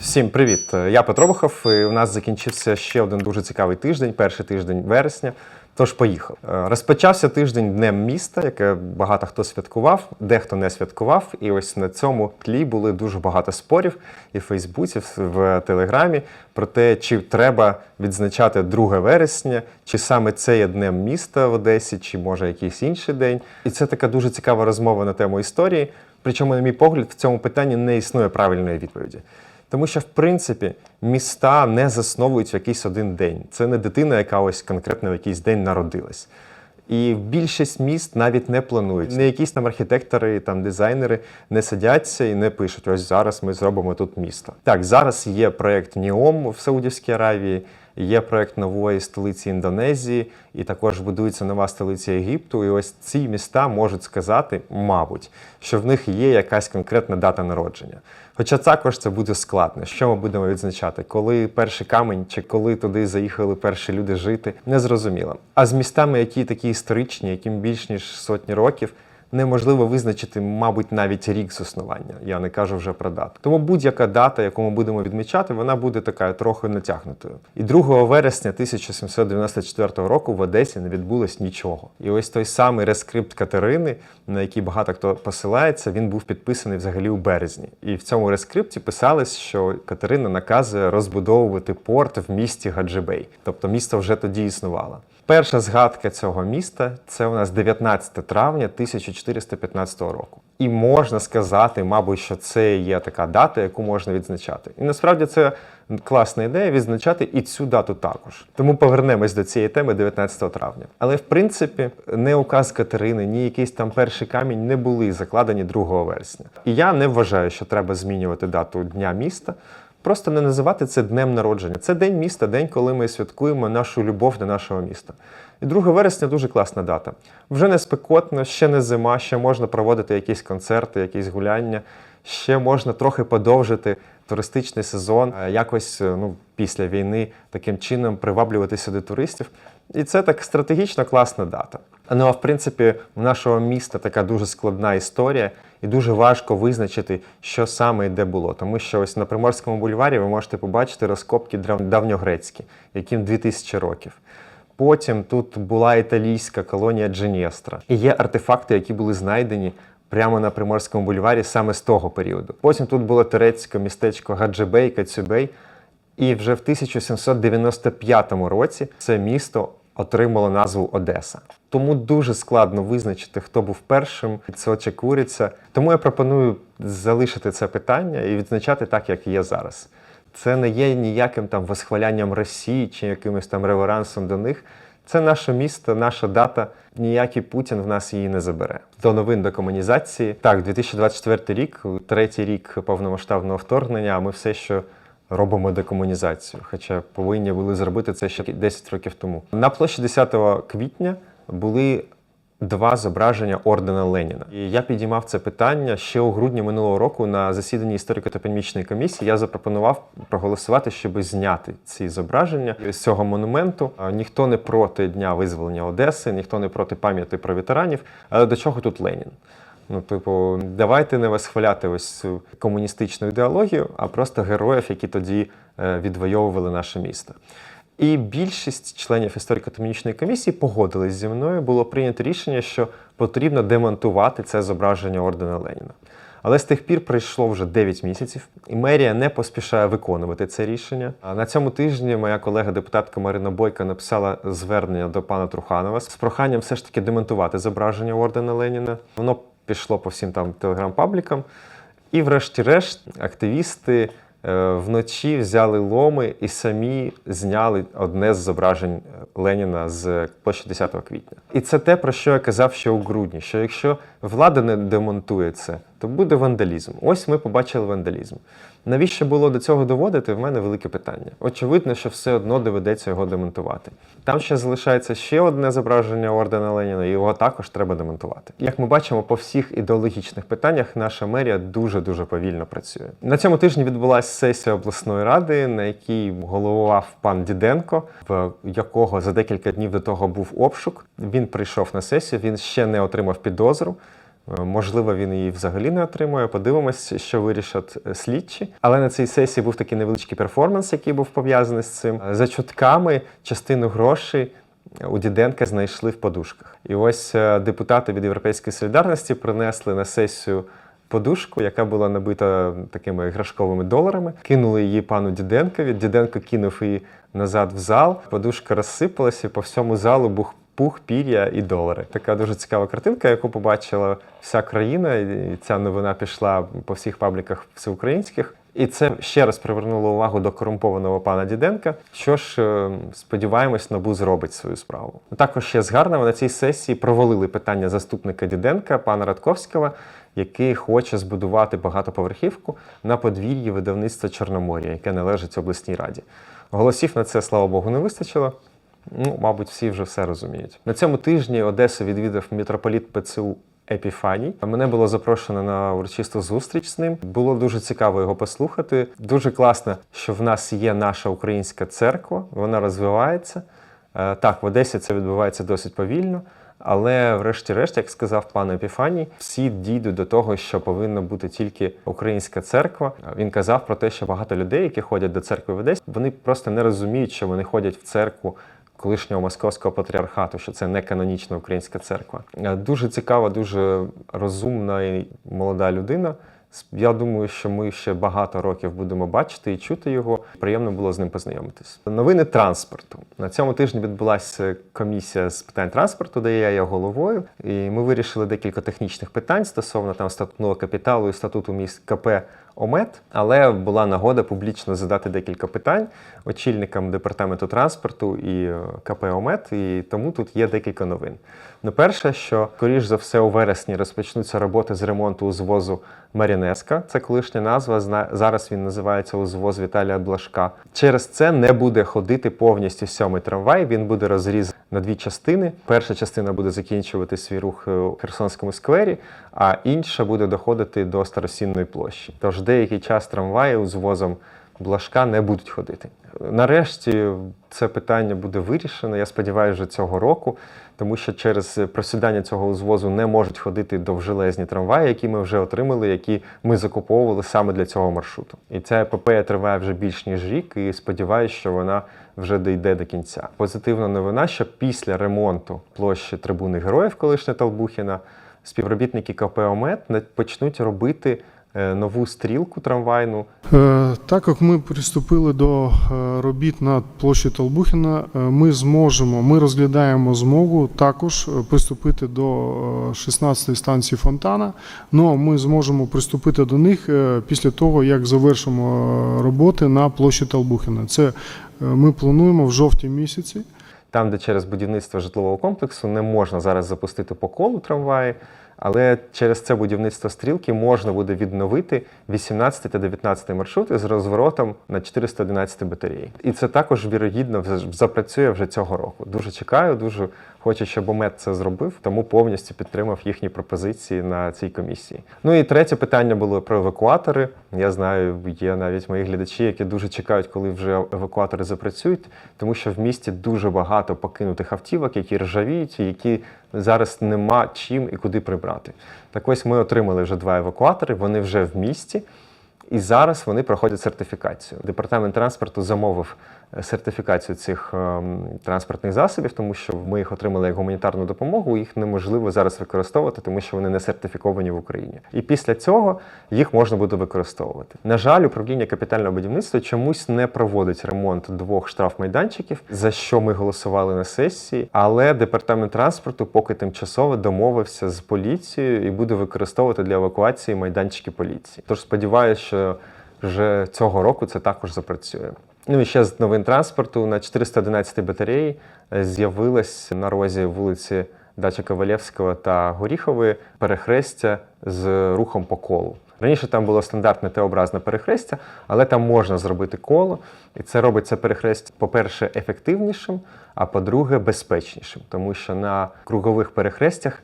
Всім привіт! Я Петро Бухов. і У нас закінчився ще один дуже цікавий тиждень, перший тиждень вересня. Тож поїхав. Е, Розпочався тиждень днем міста, яке багато хто святкував, дехто не святкував. І ось на цьому тлі були дуже багато спорів і в Фейсбуці, в- Телеграмі про те, чи треба відзначати 2 вересня, чи саме це є днем міста в Одесі, чи може якийсь інший день. І це така дуже цікава розмова на тему історії. Причому, на мій погляд, в цьому питанні не існує правильної відповіді. Тому що, в принципі, міста не засновують в якийсь один день. Це не дитина, яка ось конкретно в якийсь день народилась. І більшість міст навіть не планують. Не якісь там архітектори, там дизайнери не сидяться і не пишуть: ось зараз ми зробимо тут місто. Так, зараз є проєкт Ніом в Саудівській Аравії, є проєкт нової столиці Індонезії, і також будується нова столиця Єгипту. І ось ці міста можуть сказати, мабуть, що в них є якась конкретна дата народження. Хоча також це буде складно. Що ми будемо відзначати? Коли перший камень чи коли туди заїхали перші люди жити, незрозуміло. А з містами, які такі історичні, яким більш ніж сотні років, неможливо визначити, мабуть, навіть рік заснування. Я не кажу вже про дату. Тому будь-яка дата, яку ми будемо відмічати, вона буде така трохи натягнутою. І 2 вересня 1794 року в Одесі не відбулось нічого. І ось той самий рескрипт Катерини, на який багато хто посилається, він був підписаний взагалі у березні. І в цьому рескрипті писалось, що Катерина наказує розбудовувати порт в місті Гаджибей, тобто місто вже тоді існувало. Перша згадка цього міста це у нас 19 травня 1415 року. І можна сказати, мабуть, що це є така дата, яку можна відзначати. І насправді це класна ідея відзначати і цю дату також. Тому повернемось до цієї теми 19 травня. Але в принципі, не указ Катерини, ні якийсь там перший камінь не були закладені 2 вересня. І я не вважаю, що треба змінювати дату Дня міста. Просто не називати це днем народження. Це день міста, день, коли ми святкуємо нашу любов до нашого міста. І 2 вересня дуже класна дата. Вже не спекотно, ще не зима, ще можна проводити якісь концерти, якісь гуляння, ще можна трохи подовжити туристичний сезон, е, якось е, ну, після війни таким чином приваблювати сюди туристів. І це так стратегічно класна дата. Ну а в принципі, у нашого міста така дуже складна історія, і дуже важко визначити, що саме і де було. Тому що ось на Приморському бульварі ви можете побачити розкопки давньогрецькі, яким 2000 років. Потім тут була італійська колонія Дженєстра. І є артефакти, які були знайдені прямо на Приморському бульварі саме з того періоду. Потім тут було турецьке містечко Гаджибей, Кацюбей. І вже в 1795 році це місто отримало назву Одеса. Тому дуже складно визначити, хто був першим, це очікується. Тому я пропоную залишити це питання і відзначати так, як є зараз. Це не є ніяким там восхвалянням Росії чи якимось там реверансом до них. Це наше місто, наша дата. Ніякий Путін в нас її не забере. До новин до комунізації. Так, 2024 рік, третій рік повномасштабного вторгнення. А ми все ще робимо декомунізацію. Хоча повинні були зробити це ще 10 років тому. На площі 10 квітня були два зображення ордена Леніна. І я підіймав це питання ще у грудні минулого року на засіданні історико-топонімічної комісії. Я запропонував проголосувати, щоб зняти ці зображення з цього монументу. Ніхто не проти дня визволення Одеси, ніхто не проти пам'яті про ветеранів. Але до чого тут Ленін? Ну, типу, давайте не восхваляти ось цю комуністичну ідеологію, а просто героїв, які тоді е, відвоювали наше місто. І більшість членів історико-економічної комісії погодились зі мною. Було прийнято рішення, що потрібно демонтувати це зображення ордена Леніна. Але з тих пір пройшло вже 9 місяців, і мерія не поспішає виконувати це рішення. На цьому тижні моя колега-депутатка Марина Бойка написала звернення до пана Труханова з проханням все ж таки демонтувати зображення ордена Леніна. Воно пішло по всім там телеграм-паблікам. І, врешті-решт, активісти е, вночі взяли ломи і самі зняли одне з зображень е, Леніна з площі 10 квітня. І це те, про що я казав ще у грудні: що якщо влада не демонтує це, то буде вандалізм. Ось ми побачили вандалізм. Навіщо було до цього доводити? В мене велике питання. Очевидно, що все одно доведеться його демонтувати. Там ще залишається ще одне зображення ордена Леніна, і його також треба демонтувати. Як ми бачимо, по всіх ідеологічних питаннях наша мерія дуже дуже повільно працює. На цьому тижні відбулася сесія обласної ради, на якій головував пан Діденко, в якого за декілька днів до того був обшук. Він прийшов на сесію, він ще не отримав підозру. Е, Можливо, він її взагалі не отримує. Подивимось, що вирішать е, слідчі. Але на цій сесії був такий невеличкий перформанс, який був пов'язаний з цим. Е, За чутками частину грошей у Діденка знайшли в подушках. І ось депутати від Європейської солідарності принесли на сесію подушку, яка була набита такими іграшковими доларами. Кинули її пану Діденкові. Діденко кинув її назад в зал. Подушка розсипалася, по всьому залу бух пух, пір'я і долари. Така дуже цікава картинка, яку побачила вся країна. І ця новина пішла по всіх пабліках всеукраїнських. І це ще раз привернуло увагу до корумпованого пана Діденка. Що ж, е, сподіваємось, НАБУ зробить свою справу. Також ще з гарного на цій сесії провалили питання заступника Діденка, пана Радковського, який хоче збудувати багатоповерхівку на подвір'ї видавництва Чорномор'я, яке належить обласній раді. Голосів на це, слава Богу, не вистачило. Ну, мабуть, всі вже все розуміють. На цьому тижні Одесу відвідав мітрополіт ПЦУ Епіфаній. Мене було запрошено на урочисту зустріч з ним. Було дуже цікаво його послухати. Дуже класно, що в нас є наша українська церква, вона розвивається. Е, Так, в Одесі це відбувається досить повільно. Але, врешті-решт, як сказав пан Епіфаній, всі дійдуть до того, що повинна бути тільки українська церква. Він казав про те, що багато людей, які ходять до церкви в Одесі, вони просто не розуміють, що вони ходять в церкву колишнього московського патріархату, що це не канонічна українська церква. Е, Дуже цікава, дуже розумна і молода людина. Я думаю, що ми ще багато років будемо бачити і чути його. Приємно було з ним познайомитись. Новини транспорту на цьому тижні відбулася комісія з питань транспорту, де я є головою, і ми вирішили декілька технічних питань стосовно там статутного капіталу і статуту міст КП ОМЕТ. Але була нагода публічно задати декілька питань очільникам департаменту транспорту і е, КП ОМЕД, І тому тут є декілька новин. Ну, перше, що скоріш за все у вересні розпочнуться роботи з ремонту узвозу Марінеска. Це колишня назва. Зараз він називається узвоз Віталія Блашка. Через це не буде ходити повністю сьомий трамвай. Він буде розрізаний на дві частини. Перша частина буде закінчувати свій рух е, у Херсонському сквері, а інша буде доходити до Старосінної площі. Тож деякий час трамваї узвозом Блашка не будуть ходити. Нарешті це питання буде вирішено. Я сподіваюся, вже цього року, тому що через просідання цього узвозу не можуть ходити довжелезні трамваї, які ми вже отримали, які ми закуповували саме для цього маршруту. І ця епопея триває вже більш ніж рік, і сподіваюся, що вона вже дійде до кінця. Позитивна новина, що після ремонту площі трибуни героїв, колишня Толбухіна, співробітники КП ОМЕТ почнуть робити нову стрілку трамвайну Е, Так як ми приступили до е, робіт на площі Толбухіна, е, ми зможемо, ми розглядаємо змогу також е, приступити до 16-ї станції фонтана. Ну ми зможемо приступити до них е, після того, як завершимо е, роботи на площі Толбухіна. Це е, ми плануємо в жовтні місяці. Там, де через будівництво житлового комплексу не можна зараз запустити по колу трамваї, але через це будівництво стрілки можна буде відновити 18 та 19 маршрути з розворотом на 411 батареї. І це також вірогідно запрацює вже цього року. Дуже чекаю, дуже хочу, щоб ОМЕД це зробив, тому повністю підтримав їхні пропозиції на цій комісії. Ну і третє питання було про евакуатори. Я знаю, є навіть мої глядачі, які дуже чекають, коли вже евакуатори запрацюють, тому що в місті дуже багато покинутих автівок, які ржавіють, які зараз нема чим і куди прибрати. Так ось ми отримали вже два евакуатори, вони вже в місті. І зараз вони проходять сертифікацію. Департамент транспорту замовив сертифікацію цих ем, транспортних засобів, тому що ми їх отримали як гуманітарну допомогу. Їх неможливо зараз використовувати, тому що вони не сертифіковані в Україні. І після цього їх можна буде використовувати. На жаль, управління капітального будівництва чомусь не проводить ремонт двох штрафмайданчиків, за що ми голосували на сесії. Але департамент транспорту поки тимчасово домовився з поліцією і буде використовувати для евакуації майданчики поліції. Тож сподіваюся, що вже цього року це також запрацює. Ну і ще з новин транспорту на 411 батареї е, з'явилась на розі вулиці Дача Ковалєвського та Горіхової перехрестя з рухом по колу. Раніше там було стандартне Т-образне перехрестя, але там можна зробити коло, і це робить це перехрестя, по-перше, ефективнішим, а по-друге, безпечнішим, тому що на кругових перехрестях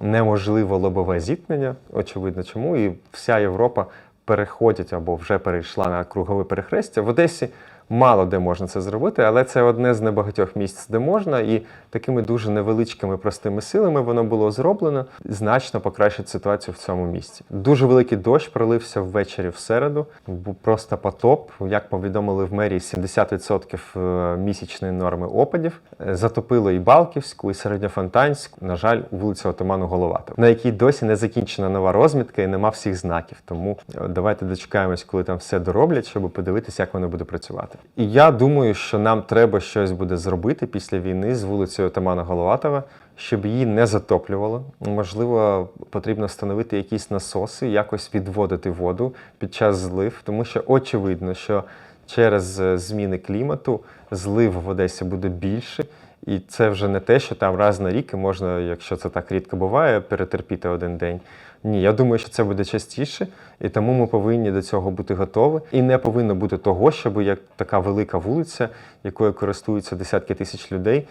неможливо лобове зіткнення, очевидно чому, і вся Європа переходять або вже перейшла на кругове перехрестя. В Одесі Мало де можна це зробити, але це одне з небагатьох місць, де можна, і такими дуже невеличкими простими силами воно було зроблено, значно покращить ситуацію в цьому місці. Дуже великий дощ пролився ввечері в середу. Був просто потоп. Як повідомили в мерії, 70% е, місячної норми опадів. Е, Затопило і Балківську, і Середньофонтанську. На жаль, вулицю Отаману Головатого, на якій досі не закінчена нова розмітка і нема всіх знаків. Тому е, давайте дочекаємось, коли там все дороблять, щоб подивитися, як воно буде працювати. І я думаю, що нам треба щось буде зробити після війни з вулицею Отамана Головатова, щоб її не затоплювало. Можливо, потрібно встановити якісь насоси, якось відводити воду під час злив, тому що очевидно, що через е, зміни клімату злив в Одесі буде більше. І це вже не те, що там раз на рік можна, якщо це так рідко буває, перетерпіти один день. Ні, я думаю, що це буде частіше, і тому ми повинні до цього бути готові. І не повинно бути того, щоб як така велика вулиця, якою користуються десятки тисяч людей,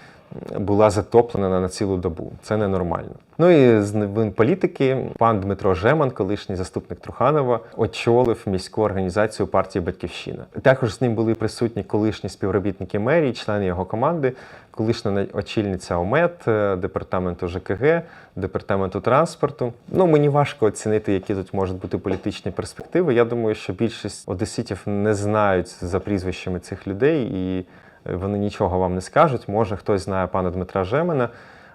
була затоплена на цілу добу. Це ненормально. Ну і з новин політики пан Дмитро Жеман, колишній заступник Труханова, очолив міську організацію партії Батьківщина. Також з ним були присутні колишні співробітники мерії, члени його команди, колишня очільниця ОМЕД, е, департаменту ЖКГ, департаменту транспорту. Ну мені важко оцінити, які тут можуть бути політичні перспективи. Я думаю, що більшість одеситів не знають за прізвищами цих людей і вони нічого вам не скажуть. Може, хтось знає пана Дмитра Жемена.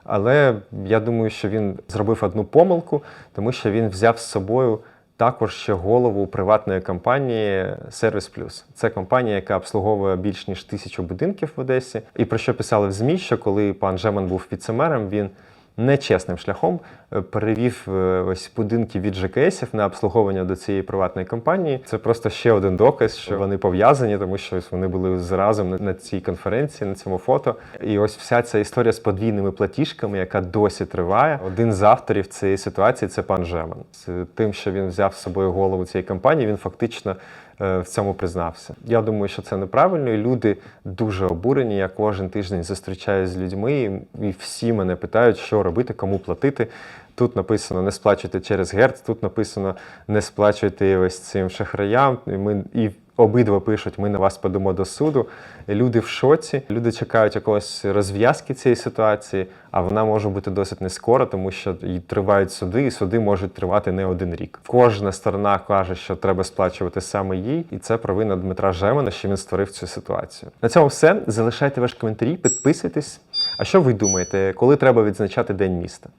Але я думаю, що він зробив одну помилку, тому що він взяв з собою також ще голову приватної компанії Сервіс Плюс. Це компанія, яка обслуговує більш ніж тисячу будинків в Одесі. І про що писали в ЗМІ, що коли пан Жеман був віцемером, він нечесним шляхом е, перевів е, ось будинки від ЖКСів на обслуговування до цієї приватної компанії. Це просто ще один доказ, що вони пов'язані, тому що ось вони були разом на- цій конференції, на цьому фото. І ось вся ця історія з подвійними платіжками, яка досі триває. Один з авторів цієї ситуації це пан Жеман. З тим, що він взяв з собою голову цієї компанії, він фактично в цьому признався. Я думаю, що це неправильно, і люди дуже обурені. Я кожен тиждень зустрічаюся з людьми, і- і всі мене питають, що робити, кому платити. Тут написано не сплачуйте через Герц, тут написано не сплачуйте ось цим шахраям. І ми і обидва пишуть, ми на вас подамо до суду. Люди в шоці, люди чекають якогось розв'язки цієї ситуації, а вона може бути досить не скоро, тому що і тривають суди, і суди можуть тривати не один рік. Кожна сторона каже, що треба сплачувати саме їй, і це провина Дмитра Жемана, що він створив цю ситуацію. На цьому все. Залишайте ваші коментарі, підписуйтесь. А що ви думаєте, коли треба відзначати День міста?